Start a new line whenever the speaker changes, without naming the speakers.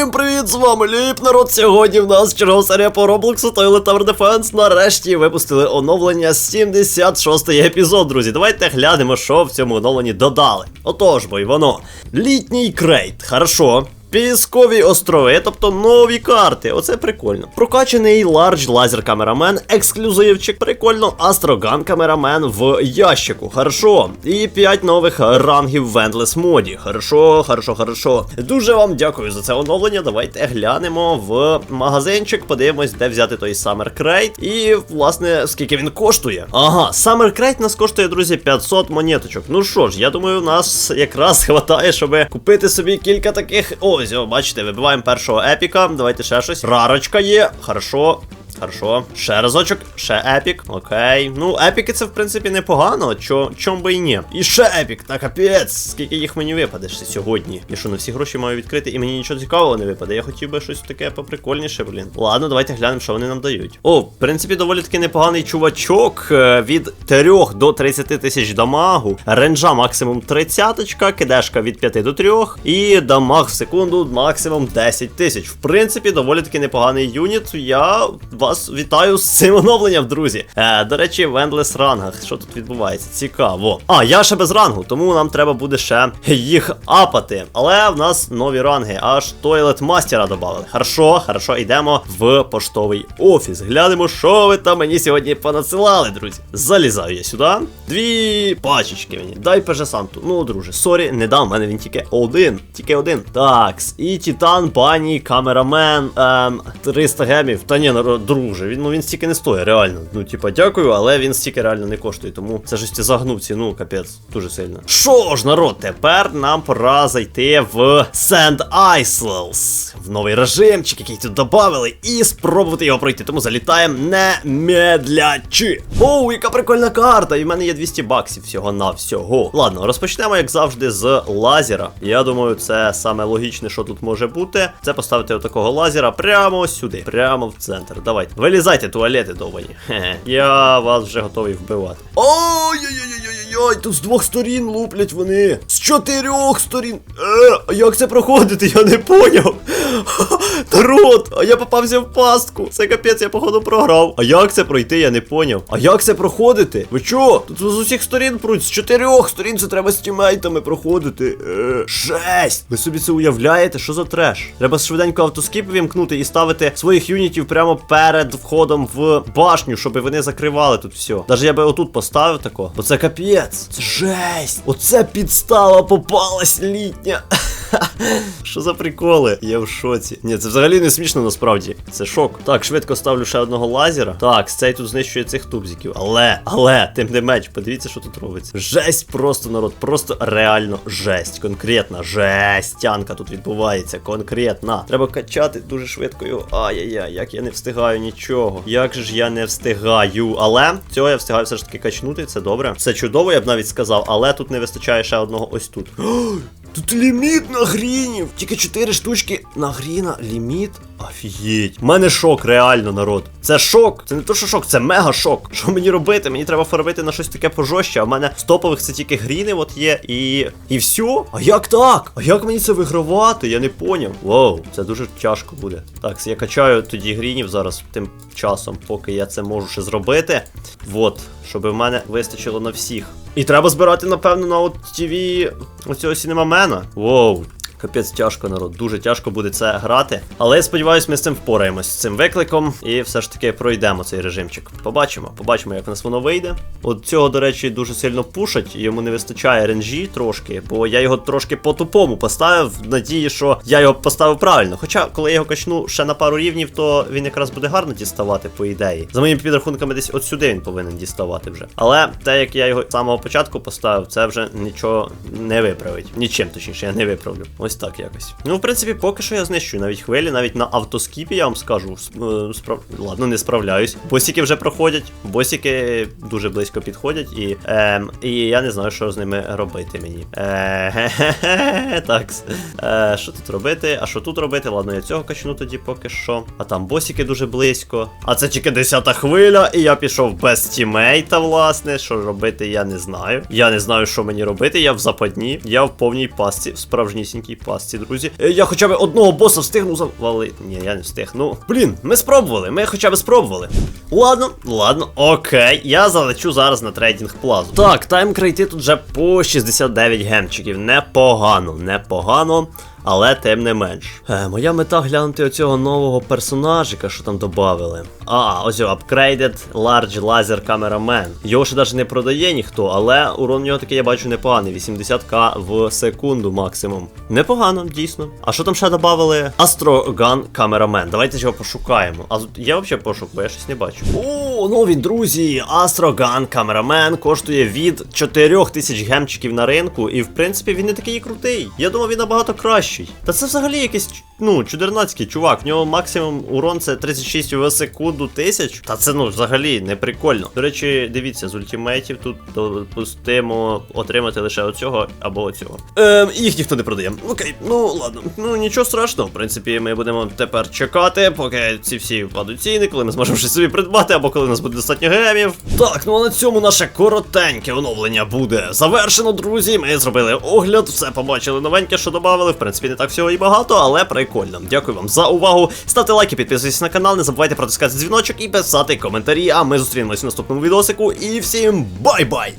Всім привіт, з вами Ліп, народ. Сьогодні в нас чергова серія по Роблоксу Toilet Tower Defense. Нарешті випустили оновлення 76 й епізод, друзі. Давайте глянемо, що в цьому оновленні додали. Отож, бо й воно. Літній крейт, хорошо. Піскові острови, тобто нові карти. Оце прикольно. Прокачаний Large Laser Cameraman, ексклюзивчик. Прикольно. Астроган Cameraman в ящику. Хорошо. І 5 нових рангів в Endless моді. Хорошо, хорошо, хорошо. Дуже вам дякую за це оновлення. Давайте глянемо в магазинчик, подивимось, де взяти той Summer Crate. І, власне, скільки він коштує. Ага, Summer Crate нас коштує, друзі, 500 монеточок. Ну що ж, я думаю, нас якраз хватає, щоб купити собі кілька таких. Ось, бачите, вибиваємо першого епіка. Давайте ще щось. Рарочка є. Хорошо. Хорошо. Ще разочок, ще епік. Окей. Ну, епіки це в принципі непогано. Чо, чом би і ні. І ще епік. Та капець, скільки їх мені випаде ще сьогодні. Я що, на всі гроші маю відкрити, і мені нічого цікавого не випаде. Я хотів би щось таке поприкольніше, блін. Ладно, давайте глянемо, що вони нам дають. О, в принципі, доволі таки непоганий чувачок. е, Від 3 до 30 тисяч дамагу. Ренджа максимум 30, кидешка від 5 до 3. І дамаг в секунду максимум 10 тисяч. В принципі, доволі таки непоганий юніт. Я вас вітаю з цим оновленням, друзі. Е, до речі, в Endless рангах. Що тут відбувається? Цікаво. А, я ще без рангу, тому нам треба буде ще їх апати. Але в нас нові ранги, аж Toilet Мастера додали. Хорошо, хорошо, йдемо в поштовий офіс. Глянемо, що ви там мені сьогодні понасилали, друзі. Залізаю я сюди. Дві пачечки мені. Дай пеже Санту. Ну, друже, сорі, не дам, в мене він тільки один. Тільки один. Такс. І Титан, пані, камерамен, ем, 300 гемів. Та ні, народ, друже, він, ну він стільки не стоїть, реально. Ну, типа, дякую, але він стільки реально не коштує. Тому це ти загнув ціну, капець, дуже сильно. Що ж, народ, тепер нам пора зайти в Sand Isles. В новий режимчик, який тут додали, і спробувати його пройти. Тому залітаємо немедлячи. Оу, яка прикольна карта! І в мене є 200 баксів всього на всього. Ладно, розпочнемо, як завжди, з лазера. Я думаю, це саме логічне, що тут може бути. Це поставити отакого лазера прямо сюди, прямо в центр. Давайте. Вилізайте, туалети довбані. Я вас вже готовий вбивати. Ой-ой-ой-ой-ой, тут з двох сторін луплять вони. З чотирьох сторін. Е, як це проходити? Я не поняв. Народ, а я попався в пастку. Це капець, я походу програв. А як це пройти, я не поняв. А як це проходити? Ви чо? Тут з усіх сторін пруть, з чотирьох сторін це треба з тімейтами проходити. Е, жесть! Ви собі це уявляєте? Що за треш? Треба швиденько автоскіп вімкнути і ставити своїх юнітів прямо перед входом в башню, щоб вони закривали тут все. Даже я би отут поставив тако. Бо це капець. Це жесть. Оце підстава попалась літня. Що за приколи? Я в шоці. Ні, це взагалі не смішно насправді. Це шок. Так, швидко ставлю ще одного лазера. Так, цей тут знищує цих тубзиків. Але, але, тим не менш, подивіться, що тут робиться. Жесть просто народ, просто реально жесть. Конкретна жестянка тут відбувається. Конкретна. Треба качати дуже швидко його. Ай-яй-яй, як я не встигаю нічого. Як же ж я не встигаю. Але цього я встигаю все ж таки качнути, це добре. Це чудово, я б навіть сказав, але тут не вистачає ще одного ось тут. Тут ліміт на грінів. Тільки 4 штучки на гріна. Ліміт. Офігеть. У мене шок, реально, народ. Це шок. Це не то, що шок, це мега шок. Що мені робити? Мені треба фарбити на щось таке пожорстче. А в мене з топових це тільки гріни, от є. І. І все? А як так? А як мені це вигравати? Я не поняв. Воу, це дуже тяжко буде. Так, я качаю тоді грінів зараз тим часом, поки я це можу ще зробити. Вот, щоб в мене вистачило на всіх. І треба збирати, напевно, на от ТВ оцього сінемамена. Воу. Капець тяжко, народ, дуже тяжко буде це грати. Але я сподіваюся, ми з цим впораємось з цим викликом і все ж таки пройдемо цей режимчик. Побачимо, побачимо, як в нас воно вийде. От цього, до речі, дуже сильно пушать, йому не вистачає ренжі трошки, бо я його трошки по-тупому поставив, в надії, що я його поставив правильно. Хоча, коли я його качну ще на пару рівнів, то він якраз буде гарно діставати, по ідеї. За моїми підрахунками, десь от сюди він повинен діставати вже. Але те, як я його з самого початку поставив, це вже нічого не виправить. Нічим, точніше, я не виправлю. Ось так якось. Ну, в принципі, поки що я знищую навіть хвилі, навіть на автоскіпі, я вам скажу. е, Справ... Ладно, не справляюсь. Босики вже проходять, босики дуже близько підходять, і ем, і я не знаю, що з ними робити мені. Так. Е, що тут робити? А що тут робити? Ладно, я цього качну тоді поки що. А там босики дуже близько. А це тільки 10 хвиля, і я пішов без тімейта, власне. Що робити, я не знаю. Я не знаю, що мені робити. Я в западні, я в повній пастці, в справжнісінькій пастці, друзі. Е, Я хоча б одного боса встигну завалити. Ні, я не встиг. Ну, блін, ми спробували, ми хоча б спробували. Ладно, ладно, окей, я залечу зараз на трейдинг плазу. Так, тайм крейти тут вже по 69 гемчиків. Непогано, непогано. Але тим не менш. Е, моя мета глянути оцього нового персонажика, що там додали. А, ось його Upgraded Large Laser Cameraman. Його ще навіть не продає ніхто, але урон нього такий я бачу непоганий. 80к в секунду максимум. Непогано, дійсно. А що там ще додали? Astro Gun Cameraman. Давайте його пошукаємо. А є взагалі пошук, бо я щось не бачу. О, нові друзі! Astro Gun Cameraman коштує від 4000 гемчиків на ринку, і в принципі він не такий крутий. Я думав, він набагато кращий. Та це взагалі якийсь, ну, чудернацький чувак. В нього максимум урон це 36 в секунду тисяч. Та це ну взагалі не прикольно. До речі, дивіться, з ультимейтів тут допустимо отримати лише оцього або оцього. Ем, їх ніхто не продає. Окей, ну ладно. Ну нічого страшного. В принципі, ми будемо тепер чекати, поки ці всі впадуть ціни, коли ми зможемо щось собі придбати, або коли у нас буде достатньо гемів. Так, ну а на цьому наше коротеньке оновлення буде завершено, друзі. Ми зробили огляд, все побачили новеньке, що додали. В принципі, не так всього і багато, але прикольно. Дякую вам за увагу. Ставте лайки, підписуйтесь на канал, не забувайте протискати дзвіночок і писати коментарі. А ми зустрінемось в наступному відосику. І всім бай-бай!